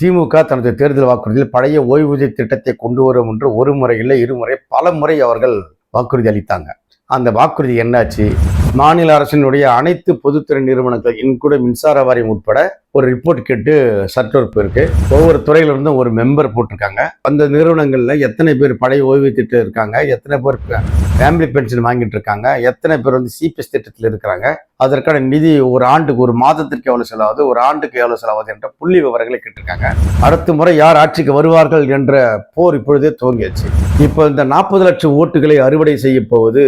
திமுக தனது தேர்தல் வாக்குறுதியில் பழைய ஓய்வூதிய திட்டத்தை கொண்டு வரும் என்று ஒரு முறை இல்லை இருமுறை பல முறை அவர்கள் வாக்குறுதி அளித்தாங்க. அந்த வாக்குறுதி என்னாச்சு? மாநில அரசினுடைய அனைத்து பொதுத்துறை நிறுவனங்கள் இன்கூட மின்சார வாரியம் உட்பட ஒரு ரிப்போர்ட் கேட்டு சட்டொறுப்பு இருக்கு. ஒவ்வொரு துறையிலிருந்தும் ஒரு மெம்பர் போட்டிருக்காங்க. அந்த நிறுவனங்களில் எத்தனை பேர் பழைய ஓய்வு திட்டம் இருக்காங்க? எத்தனை பேர் ஃபேமிலி பென்ஷன் வாங்கிட்டு இருக்காங்க? எத்தனை பேர் வந்து சிபிஎஸ் திட்டத்தில் இருக்கிறாங்க? அதற்கான நிதி ஒரு ஆண்டுக்கு ஒரு மாதத்திற்கு எவ்வளவு செலவாகுது? ஒரு ஆண்டுக்கு எவ்வளவு செலவாகுது? என்ற புள்ளி விவரங்களை கேட்டிருக்காங்க. அடுத்த முறை யார் ஆட்சிக்கு வருவார்கள் என்ற போர் இப்பொழுதே துவங்கியாச்சு. இப்போ இந்த நாற்பது லட்சம் ஓட்டுகளை அறுவடை செய்ய போவது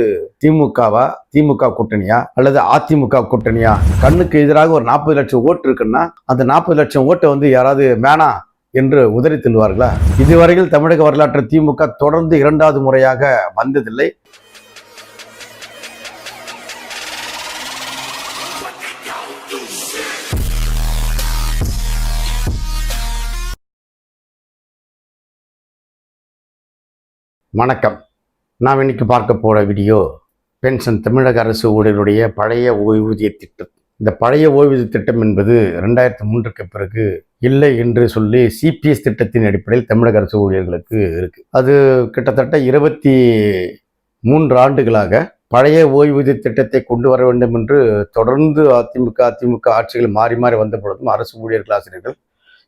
திமுகவா? திமுக கூட்டணியா? அல்லது அதிமுக கூட்டணியா? கண்ணுக்கு எதிராக ஒரு நாற்பது லட்சம் ஓட்டு இருக்குன்னா அந்த நாற்பது லட்சம் ஓட்டை வந்து யாராவது மேனா என்று உதறி தள்ளுவார்களா? இதுவரையில் தமிழக வரலாற்று திமுக தொடர்ந்து இரண்டாவது முறையாக வந்ததில்லை. வணக்கம். நாம் இன்னைக்கு பார்க்க போற வீடியோ பென்ஷன் தமிழக அரசு ஊழியர்களுடைய பழைய ஓய்வூதிய திட்டம். இந்த பழைய ஓய்வூதிய திட்டம் என்பது ரெண்டாயிரத்தி மூன்றுக்கு பிறகு இல்லை என்று சொல்லி சிபிஎஸ் திட்டத்தின் அடிப்படையில் தமிழக அரசு ஊழியர்களுக்கு இருக்கு. அது கிட்டத்தட்ட இருபத்தி மூன்று ஆண்டுகளாக பழைய ஓய்வூதிய திட்டத்தை கொண்டு வர வேண்டும் என்று தொடர்ந்து அதிமுக அதிமுக ஆட்சிகள் மாறி மாறி வந்த பொழுதும் அரசு ஊழியர்கள் ஆசிரியர்கள்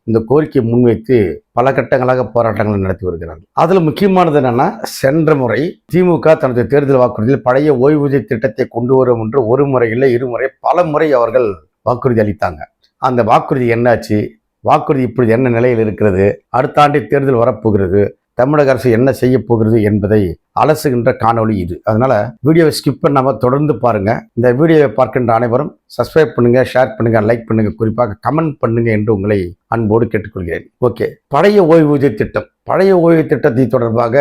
இந்த கோரிக்கையை முன்வைத்து பல கட்டங்களாக போராட்டங்களை நடத்தி வருகிறார்கள். அதில் முக்கியமானது என்னென்னா சென்ற முறை திமுக தனது தேர்தல் வாக்குறுதியில் பழைய ஓய்வூதிய திட்டத்தை கொண்டு வரும் என்று ஒரு முறை இல்லை இருமுறை பல முறை அவர்கள் வாக்குறுதி அளித்தாங்க. அந்த வாக்குறுதி என்னாச்சு? வாக்குறுதி இப்பொழுது என்ன நிலையில் இருக்கிறது? அடுத்த ஆண்டு தேர்தல் வரப்போகிறது. தமிழக அரசு என்ன செய்ய போகிறது என்பதை அலசுகின்ற காணொளி இது. அதனால வீடியோவை ஸ்கிப் பண்ணாம தொடர்ந்து பாருங்க. இந்த வீடியோவை பார்க்கின்ற அனைவரும் சப்ஸ்கிரைப் பண்ணுங்க ஷேர் பண்ணுங்க லைக் பண்ணுங்க குறிப்பாக கமெண்ட் பண்ணுங்க என்று உங்களை அன்போடு கேட்டுக்கொள்கிறேன். ஓகே பழைய ஓய்வூதிய திட்டம். பழைய ஓய்வு திட்டத்தை தொடர்பாக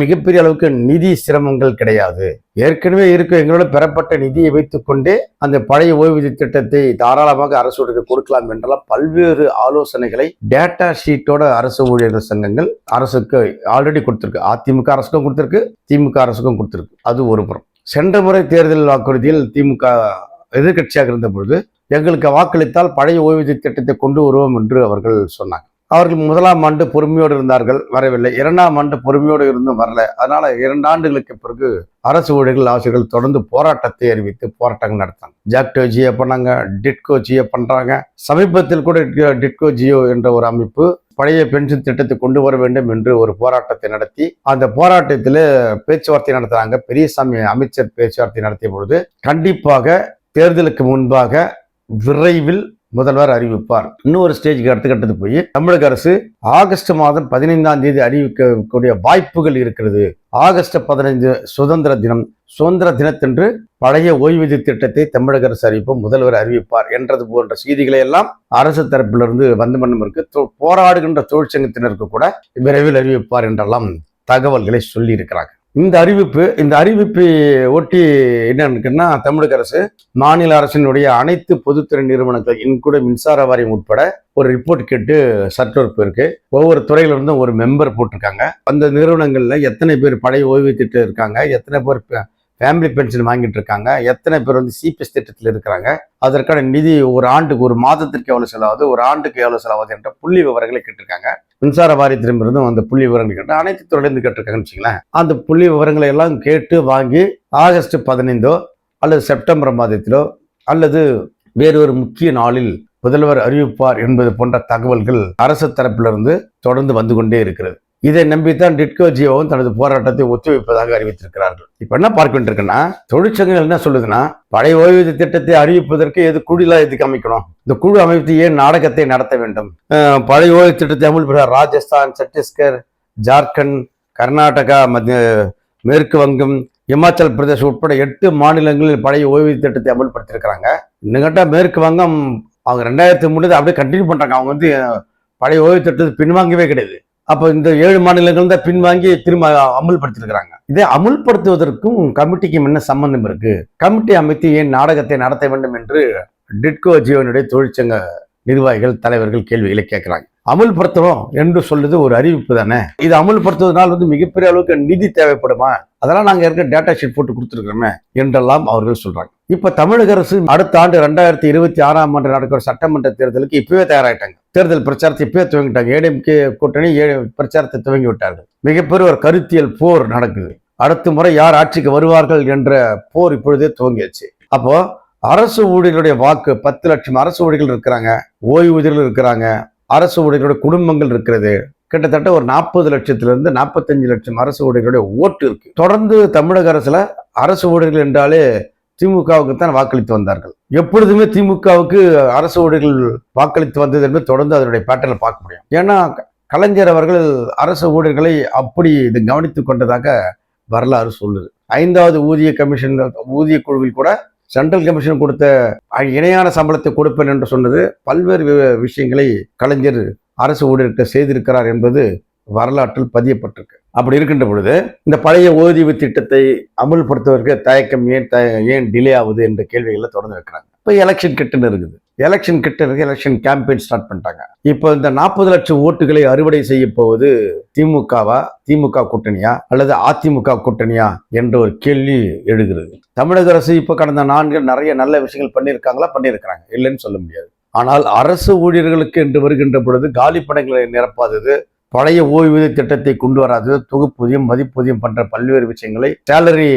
மிகப்பெரிய அளவுக்கு நிதி சிரமங்கள் கிடையாது. ஏற்கனவே இருக்க எங்களோட பெறப்பட்ட நிதியை வைத்துக்கொண்டே அந்த பழைய ஓய்வூதிய திட்டத்தை தாராளமாக அரசு கொடுக்கலாம் என்றெல்லாம் பல்வேறு ஆலோசனைகளை டேட்டா ஷீட்டோட அரசு ஊழியர்கள் சங்கங்கள் அரசுக்கு ஆல்ரெடி கொடுத்துருக்கு. அதிமுக அரசுக்கும் கொடுத்துருக்கு திமுக அரசுக்கும் கொடுத்துருக்கு. அது ஒரு புறம். சென்ற முறை தேர்தல் வாக்குறுதியில் திமுக எதிர்க்கட்சியாக இருந்த பொழுது எங்களுக்கு வாக்களித்தால் பழைய ஓய்வூதிய திட்டத்தை கொண்டு வருவோம் என்று அவர்கள் சொன்னாங்க. அவர்கள் முதலாம் ஆண்டு பொறுமையோடு இருந்தார்கள் வரவில்லை. இரண்டாம் ஆண்டு பொறுமையோடு இருந்தும் வரல. அதனால இரண்டு ஆண்டுகளுக்கு பிறகு அரசு ஊழியர்கள் ஆசிரியர்கள் தொடர்ந்து போராட்டத்தை அறிவித்து போராட்டங்கள் நடத்தாங்க ஜாக்டோ ஜியோ பண்ணாங்க டிட்கோ ஜியோ பண்றாங்க. சமீபத்தில் கூட டிட்கோ ஜியோ என்ற ஒரு அமைப்பு பழைய பென்ஷன் திட்டத்தை கொண்டு வர வேண்டும் என்று ஒரு போராட்டத்தை நடத்தி அந்த போராட்டத்தில் பேச்சுவார்த்தை நடத்துறாங்க. பெரியசாமி அமைச்சர் பேச்சுவார்த்தை நடத்திய பொழுது கண்டிப்பாக தேர்தலுக்கு முன்பாக விரைவில் முதல்வர் அறிவிப்பார். இன்னொரு ஸ்டேஜுக்கு அடுத்த கட்டத்துக்கு போய் தமிழக அரசு ஆகஸ்ட் மாதம் பதினைந்தாம் தேதி அறிவிக்கக்கூடிய வாய்ப்புகள் இருக்கிறது. ஆகஸ்ட் பதினைந்து சுதந்திர தினம் சுதந்திர தினத்தன்று பழைய ஓய்வூதிய திட்டத்தை தமிழக அரசு அறிவிப்போம் முதல்வர் அறிவிப்பார் என்றது போன்ற செய்திகளை எல்லாம் அரசு தரப்பிலிருந்து வந்து மண்ணும் இருக்கு. தொ- போராடுகின்ற தொழிற்சங்கத்தினருக்கு கூட விரைவில் அறிவிப்பார் என்றெல்லாம் தகவல்களை சொல்லி இருக்கிறாங்க இந்த அறிவிப்பு இந்த அறிவிப்பை ஒட்டி என்னன்னு இருக்குன்னா தமிழக அரசு மாநில அரசினுடைய அனைத்து பொதுத்துறை நிறுவனங்கள் இன்கூட மின்சார வாரியம் உட்பட ஒரு ரிப்போர்ட் கேட்டு சட்டொறுப்பு இருக்கு. ஒவ்வொரு துறையில இருந்தும் ஒரு மெம்பர் போட்டிருக்காங்க. அந்த நிறுவனங்கள்ல எத்தனை பேர் பழைய ஓய்வு திட்டம் இருக்காங்க எத்தனை பேர் ஃபேமிலி பென்ஷன் வாங்கிட்டு இருக்காங்க எத்தனை பேர் வந்து சிபிஎஸ் திட்டத்தில் இருக்கிறாங்க. அதற்கான நிதி ஒரு ஆண்டுக்கு ஒரு மாதத்திற்கு எவ்வளோ செலவாகுது ஒரு ஆண்டுக்கு எவ்வளோ செலவாகுது என்ற புள்ளி விவரங்களை கேட்டிருக்காங்க. மின்சார வாரியத்திடமிருந்தும் அந்த புள்ளி விவரங்கள் கேட்டு அனைத்து துறையிலிருந்து கேட்டிருக்காங்கன்னு வச்சுங்களேன் அந்த புள்ளி விவரங்களை எல்லாம் கேட்டு வாங்கி ஆகஸ்ட் பதினைந்தோ அல்லது செப்டம்பர் மாதத்திலோ அல்லது வேறு ஒரு முக்கிய நாளில் முதல்வர் அறிவிப்பார் என்பது போன்ற தகவல்கள் அரசு தரப்பிலிருந்து தொடர்ந்து வந்து கொண்டே இருக்கிறது. இதை நம்பித்தான் டிட்கோ ஜியோவும் தனது போராட்டத்தை ஒத்திவைப்பதாக அறிவித்திருக்கிறார்கள். இப்ப என்ன பார்க்கின்றிருக்குன்னா தொழிற்சங்கங்கள் என்ன சொல்லுதுன்னா பழைய ஓய்வூதிய திட்டத்தை அறிவிப்பதற்கு எது குழுலாம் எதுக்கு அமைக்கணும்? இந்த குழு அமைத்து ஏன் நாடகத்தை நடத்த வேண்டும்? பழைய ஓய்வு திட்டத்தை அமுல்படுத்த ராஜஸ்தான் சத்தீஸ்கர் ஜார்க்கண்ட் கர்நாடகா மத்திய மேற்கு வங்கம் இமாச்சல் பிரதேஷ் உட்பட எட்டு மாநிலங்களில் பழைய ஓய்வூதிய திட்டத்தை அமல்படுத்தியிருக்கிறாங்க. இன்னும் மேற்கு வங்கம் அவங்க ரெண்டாயிரத்தி மூணு அப்படியே கண்டினியூ பண்ணுறாங்க அவங்க வந்து பழைய ஓய்வு திட்டத்தை பின்வாங்கவே கிடையாது. அப்போ இந்த ஏழு மாநிலங்கள் தான் பின்வாங்கி திரும்ப அமுல்படுத்திருக்கிறாங்க இதை அமுல்படுத்துவதற்கும் கமிட்டிக்கும் என்ன சம்பந்தம் இருக்கு? கமிட்டி அமைத்து ஏன் நாடகத்தை நடத்த வேண்டும் என்று டிட்கோ ஜியோனுடைய தொழிற்சங்க நிர்வாகிகள் தலைவர்கள் கேள்விகளை கேட்கிறாங்க. அமுல்படுத்தணும் என்று சொல்லுது ஒரு அறிவிப்பு தானே? இது அமுல்படுத்துவதனால் வந்து மிகப்பெரிய அளவுக்கு நிதி தேவைப்படுமா? அதெல்லாம் நாங்கள் இருக்க டேட்டா ஷீட் போட்டு கொடுத்துருக்கோமே என்றெல்லாம் அவர்கள் சொல்கிறாங்க இப்போ தமிழக அரசு அடுத்த ஆண்டு ரெண்டாயிரத்தி இருபத்தி ஆறாம் ஆண்டு நடக்கிற சட்டமன்ற தேர்தலுக்கு இப்பவே தயாராகிட்டாங்க தேர்தல் பிரச்சாரத்தை இப்பவே துவங்கிட்டாங்க. ஏடிஎம்கே கூட்டணி ஏ- பிரச்சாரத்தை துவங்கி விட்டார்கள். மிகப்பெரிய ஒரு கருத்தியல் போர் நடக்குது. அடுத்த முறை யார் ஆட்சிக்கு வருவார்கள் என்ற போர் இப்பொழுதே துவங்கியாச்சு. அப்போ அரசு ஊழியர்களுடைய வாக்கு பத்து லட்சம் அரசு ஊழியர்கள் இருக்கிறாங்க ஓய்வூதியர்கள் இருக்கிறாங்க அரசு ஊழியர்களுடைய குடும்பங்கள் இருக்கிறது. கிட்டத்தட்ட ஒரு நாற்பது லட்சத்திலிருந்து நாற்பத்தஞ்சு லட்சம் அரசு ஊழியர்களுடைய ஓட்டு இருக்கு. தொடர்ந்து தமிழக அரசுல அரசு ஊழியர்கள் என்றாலே திமுகவுக்கு தான் வாக்களித்து வந்தார்கள். எப்பொழுதுமே திமுகவுக்கு அரசு ஊழியர்கள் வாக்களித்து வந்தது என்பது தொடர்ந்து அதனுடைய பேட்டர்ல பார்க்க முடியும். ஏன்னா கலைஞர் அவர்கள் அரசு ஊழியர்களை அப்படி இது கவனித்து கொண்டதாக வரலாறு சொல்லுது. ஐந்தாவது ஊதிய கமிஷன் ஊதிய குழுவில் கூட சென்ட்ரல் கமிஷன் கொடுத்த இணையான சம்பளத்தை கொடுப்பேன் என்று சொன்னது பல்வேறு வி- விஷயங்களை கலைஞர் அரசு ஊழியர்கிட்ட செய்திருக்கிறார் என்பது வரலாற்றில் பதியப்பட்டிருக்கு. அப்படி இருக்கின்ற பொழுது இந்த பழைய ஓய்வு திட்டத்தை அமல்படுத்துவதற்கு தயக்கம் ஏன் த- ஏன் டிலே ஆகுது என்ற கேள்விகளை தொடர்ந்து வைக்கிறாங்க இப்போ எலெக்ஷன் கிட்டன்னு இருக்குது. எலெக்ஷன் கிட்ட இருக்க எலெக்ஷன் கேம்பெயின் ஸ்டார்ட் பண்ணிட்டாங்க. இப்போ இந்த நாற்பது லட்சம் ஓட்டுகளை அறுவடை செய்ய போவது திமுகவா திமுக கூட்டணியா அல்லது அதிமுக கூட்டணியா என்ற ஒரு கேள்வி எழுகிறது. தமிழக அரசு இப்போ கடந்த நான்கு நிறைய நல்ல விஷயங்கள் பண்ணியிருக்காங்களா? பண்ணியிருக்கிறாங்க. இல்லைன்னு சொல்ல முடியாது. ஆனால் அரசு ஊழியர்களுக்கு என்று வருகின்ற பொழுது காலி படங்களை நிரப்பாதது பழைய ஓய்வூதிய திட்டத்தை கொண்டு வராதது தொகுப்பூதியம் மதிப்பூதியம் போன்ற பல்வேறு விஷயங்களை சேலரி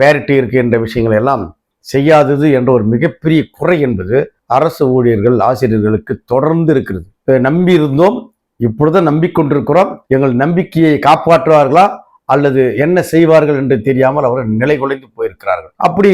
பேரிட்டி இருக்கின்ற விஷயங்களை எல்லாம் செய்யாதது என்ற ஒரு மிகப்பெரிய குறை என்பது அரசு ஊழியர்கள் ஆசிரியர்களுக்கு தொடர்ந்து இருக்கிறது. நம்பி இருந்தோம் இப்பொழுதுதான் நம்பிக்கொண்டிருக்கிறோம். எங்கள் நம்பிக்கையை காப்பாற்றுவார்களா? அல்லது என்ன செய்வார்கள் என்று தெரியாமல் அவர்கள் நிலை குலைந்து போயிருக்கிறார்கள். அப்படி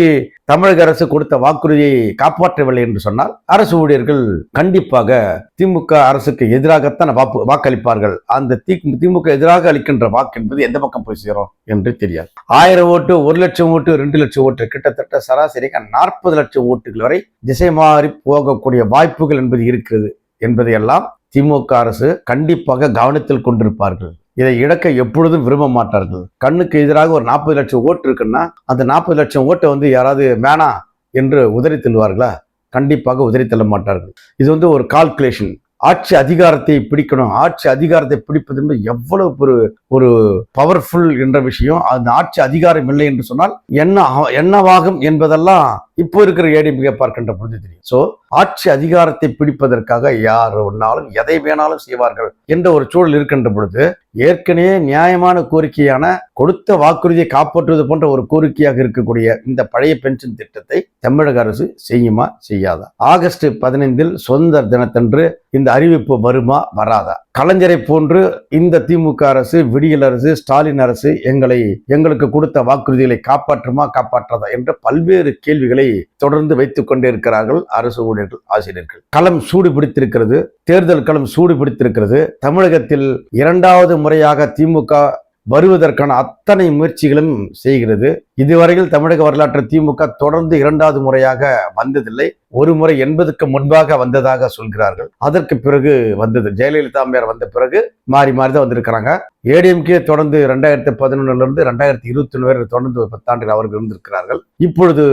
தமிழக அரசு கொடுத்த வாக்குறுதியை காப்பாற்றவில்லை என்று சொன்னால் அரசு ஊழியர்கள் கண்டிப்பாக திமுக அரசுக்கு எதிராகத்தான் வாக்கு வாக்களிப்பார்கள். அந்த திமுக எதிராக அளிக்கின்ற வாக்கு என்பது எந்த பக்கம் போய் சேரும் என்று தெரியாது. ஆயிரம் ஓட்டு ஒரு லட்சம் ஓட்டு ரெண்டு லட்சம் ஓட்டு கிட்டத்தட்ட சராசரிக்கு நாற்பது லட்சம் ஓட்டுகள் வரை திசை மாறி போகக்கூடிய வாய்ப்புகள் என்பது இருக்கிறது என்பதையெல்லாம் திமுக அரசு கண்டிப்பாக கவனத்தில் கொண்டிருப்பார்கள். இதை இழக்க எப்பொழுதும் விரும்ப மாட்டார்கள். கண்ணுக்கு எதிராக ஒரு நாற்பது லட்சம் ஓட்டு இருக்குன்னா அந்த நாற்பது லட்சம் ஓட்டை வந்து யாராவது வேணாம் என்று உதறி தள்ளுவார்களா? கண்டிப்பாக உதறி தள்ள மாட்டார்கள். இது வந்து ஒரு கால்குலேஷன் ஆட்சி அதிகாரத்தை பிடிக்கணும். ஆட்சி அதிகாரத்தை பிடிப்பது என்பது எவ்வளவு ஒரு ஒரு பவர்ஃபுல் என்ற விஷயம். அந்த ஆட்சி அதிகாரம் இல்லை என்று சொன்னால் என்ன ஆ- என்னவாகும் என்பதெல்லாம் இப்போ இருக்கிற ஏடிஎம்கே பார்க்கின்ற பொழுது தெரியும். ஸோ ஆட்சி அதிகாரத்தை பிடிப்பதற்காக யார் ஒன்னாலும் எதை வேணாலும் செய்வார்கள் என்ற ஒரு சூழல் இருக்கின்ற பொழுது ஏற்கனவே நியாயமான கோரிக்கையான கொடுத்த வாக்குறுதியை காப்பாற்றுவது போன்ற ஒரு கோரிக்கையாக இருக்கக்கூடிய இந்த பழைய பென்ஷன் திட்டத்தை தமிழக அரசு செய்யுமா செய்யாதா? ஆகஸ்ட் பதினைந்தில் சுதந்திர தினத்தன்று இந்த அறிவிப்பு வருமா வராதா? கலைஞரை போன்று இந்த திமுக அரசு விடியல் அரசு ஸ்டாலின் அரசு எங்களை எங்களுக்கு கொடுத்த வாக்குறுதிகளை காப்பாற்றுமா காப்பாற்றாதா என்ற பல்வேறு கேள்விகளை தொடர்ந்து வைத்துக் கொண்டே இருக்கிறார்கள் அரசு ஊழியர்கள் ஆசிரியர்கள். களம் சூடு பிடித்திருக்கிறது தேர்தல் களம் சூடு பிடித்திருக்கிறது. தமிழகத்தில் இரண்டாவது முறையாக திமுக வருவதற்கான அத்தனை முயற்சிகளும் செய்கிறது. இதுவரையில் தமிழக வரலாற்றில் திமுக தொடர்ந்து இரண்டாவது முறையாக வந்ததில்லை. ஒரு முறை எண்பதுக்கு முன்பாக வந்ததாக சொல்கிறார்கள். அதற்கு பிறகு வந்தது. ஜெயலலிதா அம்மையார் வந்த பிறகு மாறி மாறி தான் வந்திருக்கிறாங்க. ஏடிஎம்கே தொடர்ந்து ரெண்டாயிரத்தி பதினொன்னுல இருந்து ரெண்டாயிரத்தி இருபத்தி ஒன்று வரை தொடர்ந்து பத்தாண்டுகள் அவர்கள் இருந்திருக்கிறார்கள். இப்பொழுது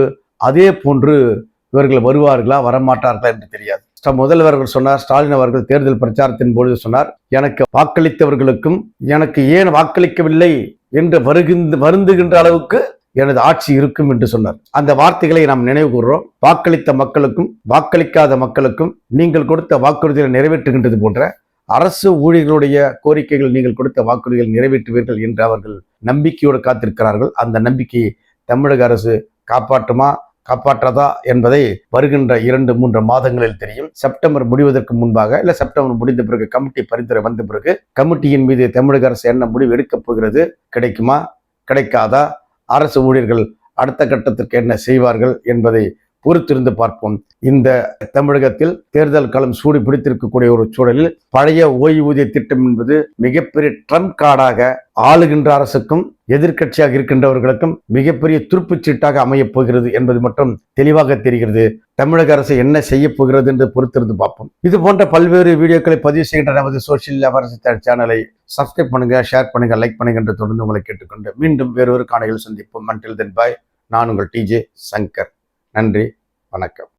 அதே போன்று இவர்கள் வருவார்களா வரமாட்டார்களா என்று தெரியாது. முதல்வர்கள் முதல்வர் அவர்கள் சொன்னார் ஸ்டாலின் அவர்கள் தேர்தல் பிரச்சாரத்தின் பொழுது சொன்னார் எனக்கு வாக்களித்தவர்களுக்கும் எனக்கு ஏன் வாக்களிக்கவில்லை என்று வருகின்ற வருந்துகின்ற அளவுக்கு எனது ஆட்சி இருக்கும் என்று சொன்னார். அந்த வார்த்தைகளை நாம் நினைவு கூறுறோம் வாக்களித்த மக்களுக்கும் வாக்களிக்காத மக்களுக்கும் நீங்கள் கொடுத்த வாக்குறுதிகளை நிறைவேற்றுகின்றது போன்ற அரசு ஊழியர்களுடைய கோரிக்கைகள் நீங்கள் கொடுத்த வாக்குறுதிகள் நிறைவேற்றுவீர்கள் என்று அவர்கள் நம்பிக்கையோடு காத்திருக்கிறார்கள். அந்த நம்பிக்கையை தமிழக அரசு காப்பாற்றுமா? காப்பாற்றாதா என்பதை வருகின்ற இரண்டு மூன்று மாதங்களில் தெரியும். செப்டம்பர் முடிவதற்கு முன்பாக இல்லை செப்டம்பர் முடிந்த பிறகு கமிட்டி பரிந்துரை வந்த பிறகு கமிட்டியின் மீது தமிழக அரசு என்ன முடிவு எடுக்கப் போகிறது கிடைக்குமா கிடைக்காதா அரசு ஊழியர்கள் அடுத்த கட்டத்திற்கு என்ன செய்வார்கள் என்பதை பொறுத்திருந்து பார்ப்போம். இந்த தமிழகத்தில் தேர்தல் களம் சூடு பிடித்திருக்கக்கூடிய ஒரு சூழலில் பழைய ஓய்வூதிய திட்டம் என்பது மிகப்பெரிய ட்ரம்ப் கார்டாக ஆளுகின்ற அரசுக்கும் எதிர்க்கட்சியாக இருக்கின்றவர்களுக்கும் மிகப்பெரிய துருப்புச் சீட்டாக அமையப் போகிறது என்பது மட்டும் தெளிவாக தெரிகிறது. தமிழக அரசு என்ன செய்ய போகிறது என்று பொறுத்திருந்து பார்ப்போம். இது போன்ற பல்வேறு வீடியோக்களை பதிவு செய்கின்ற நமது சோசியல் அரசு சேனலை சப்ஸ்கிரைப் பண்ணுங்க ஷேர் பண்ணுங்க லைக் பண்ணுங்க என்று தொடர்ந்து உங்களை கேட்டுக்கொண்டு மீண்டும் வேறொரு காணையில் சந்திப்போம். மண்டில் தென் பாய் நான் உங்கள் டிஜே சங்கர் நன்றி வணக்கம்.